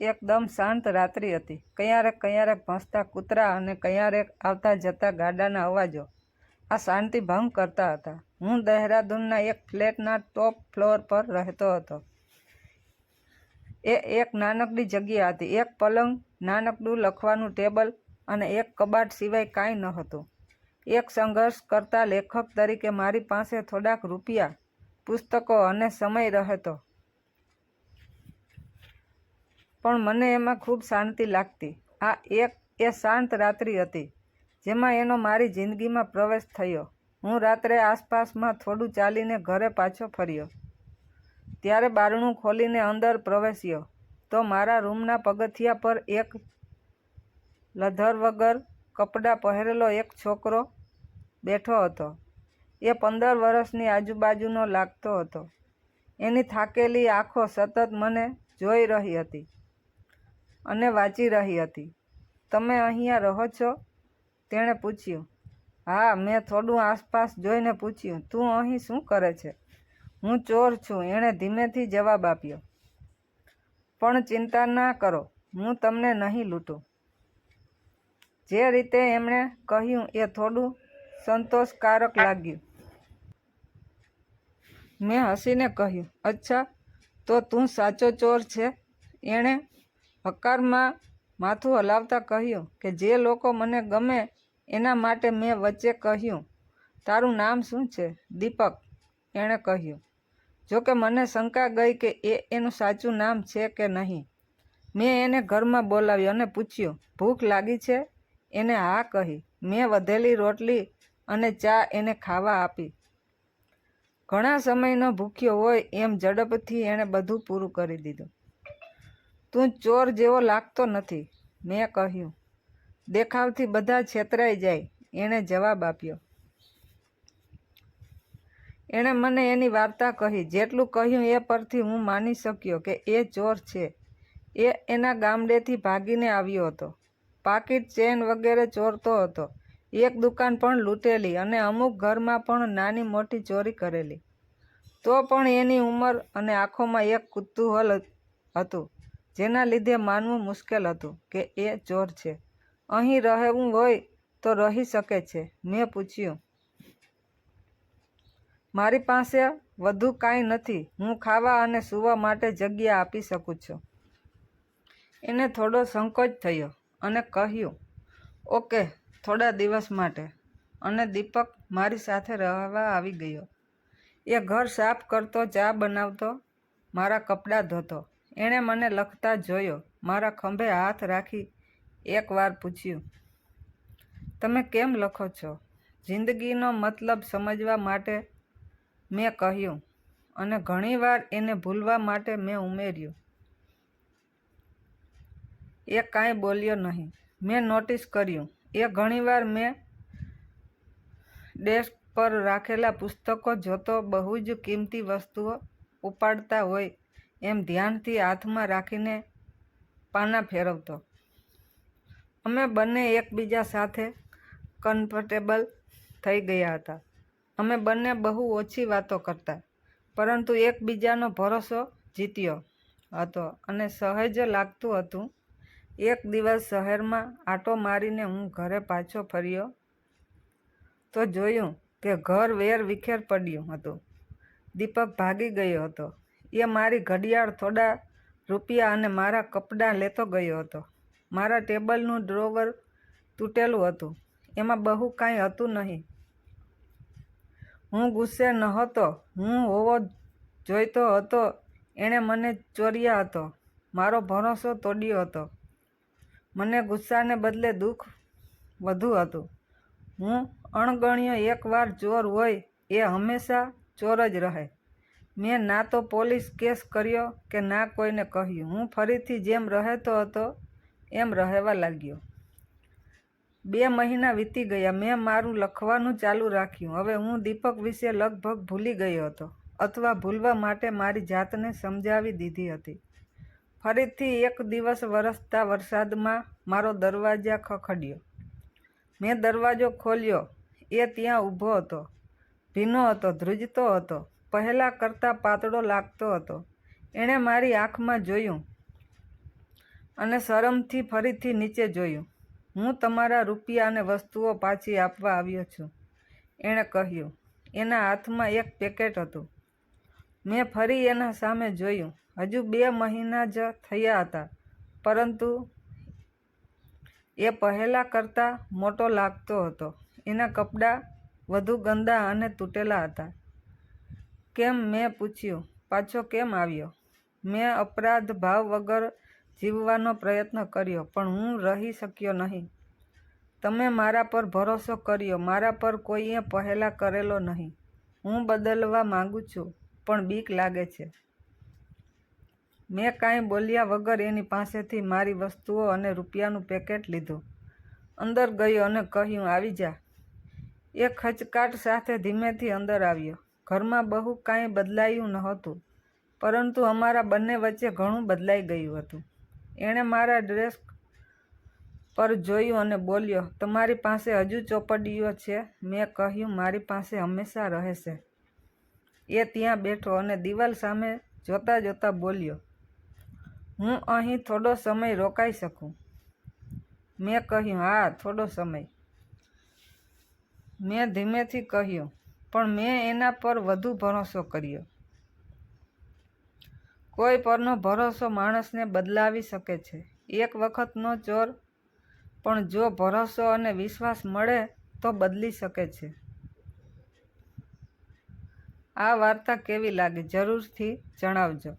એકદમ શાંત રાત્રિ હતી. કયારેક કયારેક ભસતા કૂતરા અને કયારેક આવતા જતા ગાડાના અવાજો. આ શાંતિ ભંગ કરતા હતા. હું દહેરાદૂનના એક ફ્લેટના ટોપ ફ્લોર પર રહેતો હતો. એ એક નાનકડી જગ્યા હતી. એક પલંગ, નાનકડું લખવાનું ટેબલ અને એક કબાટ સિવાય કાંઈ ન હતું. એક સંઘર્ષ કરતા લેખક તરીકે મારી પાસે થોડાક રૂપિયા, પુસ્તકો અને સમય રહેતો. પણ મને એમાં ખૂબ શાંતિ લાગતી. આ એક એ શાંત રાત્રિ હતી, જેમાં એનો મારી જિંદગીમાં પ્રવેશ થયો. હું રાત્રે આસપાસમાં થોડું ચાલીને ઘરે પાછો ફર્યો. ત્યારે બારણું ખોલીને અંદર પ્રવેશ્યો. તો મારા રૂમના પગથિયા પર એક લધર વગર કપડાં પહેરેલો એક છોકરો બેઠો હતો. એ પંદર વર્ષની આજુબાજુનો લાગતો હતો. એની થાકેલી આંખો સતત મને જોઈ રહી હતી. અને વાંચી રહી હતી. તમે અહીંયા રહો છો? તેણે પૂછ્યું. હા, મેં થોડું આસપાસ જોઈને પૂછ્યું. તું અહીં શું કરે છે? હું ચોર છું. એણે ધીમેથી જવાબ આપ્યો. પણ ચિંતા ના કરો, હું તમને નહીં લૂંટું. જે રીતે એમણે કહ્યું એ થોડું સંતોષકારક લાગ્યું. મેં હસીને કહ્યું, અચ્છા, તો તું સાચો ચોર છે? એણે હકારમાં માથું હલાવતા કહ્યું કે જે લોકો મને ગમે એના માટે મેં વચ્ચે કહ્યું, તારું નામ શું છે? દીપક એણે કહ્યું, જોકે મને શંકા ગઈ કે એ એનું સાચું નામ છે કે નહીં. મેં એને ઘરમાં બોલાવ્યો અને પૂછ્યું, ભૂખ લાગી છે? એને હા કહી, મેં વધેલી રોટલી અને ચા એને ખાવા આપી. ઘણા સમયનો ભૂખ્યો હોય એમ ઝડપથી એણે બધું પૂરું કરી દીધું. તું ચોર જેવો લાગતો નથી, મેં કહ્યું. દેખાવથી બધા છેતરાઈ જાય, એણે જવાબ આપ્યો. એણે મને એની વાર્તા કહી, જેટલું કહ્યું એ પરથી હું માની શક્યો કે એ ચોર છે. એ એના ગામડેથી ભાગીને આવ્યો હતો. પાકીટ ચેન વગેરે ચોરતો હતો. એક દુકાન પણ લૂંટેલી અને અમુક ઘરમાં પણ નાની મોટી ચોરી કરેલી. તો પણ એની ઉંમર અને આંખોમાં એક કુતૂહલ હતું. જેના લીધે માનવું મુશ્કેલ હતું કે એ ચોર છે. અહીં રહેવું હોય તો રહી શકે છે. મેં પૂછ્યું. મારી પાસે વધુ કાંઈ નથી. હું ખાવા અને સૂવા માટે જગ્યા આપી શકું છું. એને થોડો સંકોચ થયો અને કહ્યું, ઓકે, થોડા દિવસ માટે. અને દીપક મારી સાથે રહેવા આવી ગયો. એ ઘર સાફ કરતો, ચા બનાવતો, મારા કપડાં ધોતો એણે મને લખતા જોયો. મારા ખંભે હાથ રાખી એકવાર પૂછ્યું, તમે કેમ લખો છો? જિંદગીનો મતલબ સમજવા માટે મેં કહ્યું અને ઘણીવાર એને ભૂલવા માટે મેં ઉમેર્યું. એ કાંઈ બોલ્યો નહીં. મેં નોટિસ કર્યું. એ ઘણીવાર મેં ડેસ્ક પર રાખેલા પુસ્તકો જોતો બહુ જ કિંમતી વસ્તુઓ ઉપાડતા હોય એમ ધ્યાનથી હાથમાં રાખીને પાના ફેરવતો. અમે બંને એકબીજા સાથે કમ્ફર્ટેબલ થઈ ગયા હતા. અમે બંને બહુ ઓછી વાતો કરતા, પરંતુ એકબીજાનો ભરોસો જીત્યો હતો અને સહેજ લાગતું હતું. એક દિવસ શહેરમાં આંટો મારીને હું ઘરે પાછો ફર્યો તો જોયું કે ઘર વેર વિખેર પડ્યું હતું. દીપક ભાગી ગયો હતો. એ મારી ઘડિયાળ થોડા રૂપિયા અને મારા કપડાં લેતો ગયો હતો. મારા ટેબલનું ડ્રોવર તૂટેલું હતું. એમાં બહુ કાંઈ હતું નહીં. હું ગુસ્સે નહોતો. હું હોવો જોઈતો હતો. એણે મને ચોર્યા હતો. મારો ભરોસો તોડ્યો હતો. મને ગુસ્સાને બદલે દુઃખ વધુ હતું. હું અણગણ્ય એકવાર ચોર હોય એ હંમેશા ચોર જ રહે. મેં ના તો પોલીસ કેસ કર્યો કે ના કોઈને કહ્યું. હું ફરીથી જેમ રહેતો હતો એમ રહેવા લાગ્યો. બે મહિના વીતી ગયા. મેં મારું લખવાનું ચાલુ રાખ્યું. હવે હું દીપક વિશે લગભગ ભૂલી ગયો હતો અથવા ભૂલવા માટે મારી જાતને સમજાવી દીધી હતી. ફરીથી એક દિવસ વરસતા વરસાદમાં મારો દરવાજા ખખડ્યો. મેં દરવાજો ખોલ્યો. એ ત્યાં ઊભો હતો. ભીનો હતો, ધ્રુજતો હતો. પહેલાં કરતાં પાતળો લાગતો હતો. એણે મારી આંખમાં જોયું અને શરમથી ફરીથી નીચે જોયું. હું તમારા રૂપિયા અને વસ્તુઓ પાછી આપવા આવ્યો છું. એણે કહ્યું, એના હાથમાં એક પેકેટ હતું. મેં ફરી એના સામે જોયું. હજુ બે મહિના જ થયા હતા, પરંતુ એ પહેલાં કરતાં મોટો લાગતો હતો. એના કપડાં વધુ ગંદા અને તૂટેલા હતા. કેમ મેં પૂછ્યું? પાછો કેમ આવ્યો? મેં અપરાધ ભાવ વગર જીવવાનો પ્રયત્ન કર્યો, પણ હું રહી શક્યો નહીં. તમે મારા પર ભરોસો કર્યો, મારા પર કોઈએ પહેલાં કરેલો નહીં. હું બદલવા માગું છું, પણ બીક લાગે છે. મેં કાંઈ બોલ્યા વગર એની પાસેથી મારી વસ્તુઓ અને રૂપિયાનું પેકેટ લીધું. અંદર ગયો અને કહ્યું, આવી જા. એ ખચકાટ સાથે ધીમેથી અંદર આવ્યો. ઘરમાં બહુ કાંઈ બદલાયું નહોતું, પરંતુ અમારા બંને વચ્ચે ઘણું બદલાઈ ગયું હતું. એણે મારા ડ્રેસ પર જોયું અને બોલ્યો, તમારી પાસે હજુ ચોપડીઓ છે મેં કહ્યું, મારી પાસે હંમેશા રહેશે એ ત્યાં બેઠો અને દિવાલ સામે જોતાં જોતાં બોલ્યો, હું અહીં થોડો સમય રોકાઈ શકું મેં કહ્યું, હા, થોડો સમય મેં ધીમેથી કહ્યું પણ મેં એના પર વધુ ભરોસો કર્યો. કોઈ પરનો ભરોસો માણસને બદલાવી શકે છે. એક વખતનો ચોર પણ જો ભરોસો અને વિશ્વાસ મળે તો બદલી શકે છે. આ વાર્તા કેવી લાગી જરૂરથી જણાવજો.